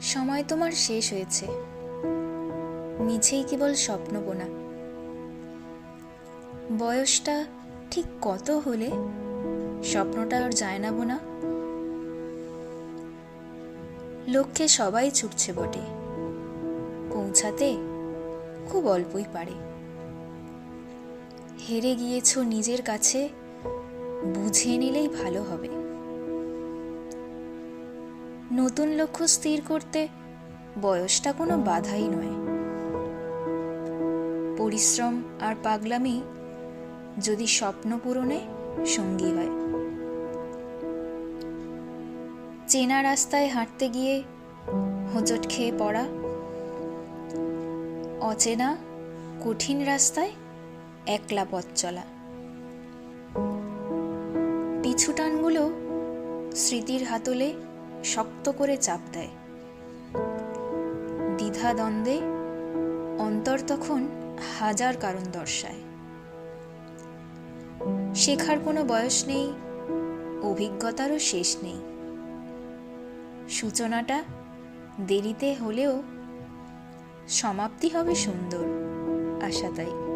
সময় তোমার শেষ হয়েছে। মিছেই কেবল স্বপ্ন বোনা। বয়সটা ঠিক কত হলে স্বপ্নটা আর যায় না বোনা। লক্ষ্যে সবাই ছুটছে বটে। পৌঁছাতে খুব অল্পই পারে। হেরে গিয়েছ নিজের কাছে, বুঝে নিলেই ভালো হবে। নতুন লক্ষ্য স্থির করতে বয়সটা কোনো বাধাই নয়। পরিশ্রম আর পাগলামি যদি স্বপ্ন পূরণে সঙ্গী হয়। চেনা রাস্তায় হাঁটতে গিয়ে হোঁচট খেয়ে পড়া। অচেনা, কঠিন রাস্তায় একলা পথ চলা। পিছু টানগুলো স্মৃতির হাতলে শক্ত করে চাপ দেয়। দ্বিধা দ্বন্দ্বে অন্তর তখন হাজার কারণ দর্শায়। শেখার কোনো বয়স নেই, অভিজ্ঞতারও শেষ নেই। সূচনাটা দেরিতে হলেও সমাপ্তি হবে সুন্দর, আশা তাই।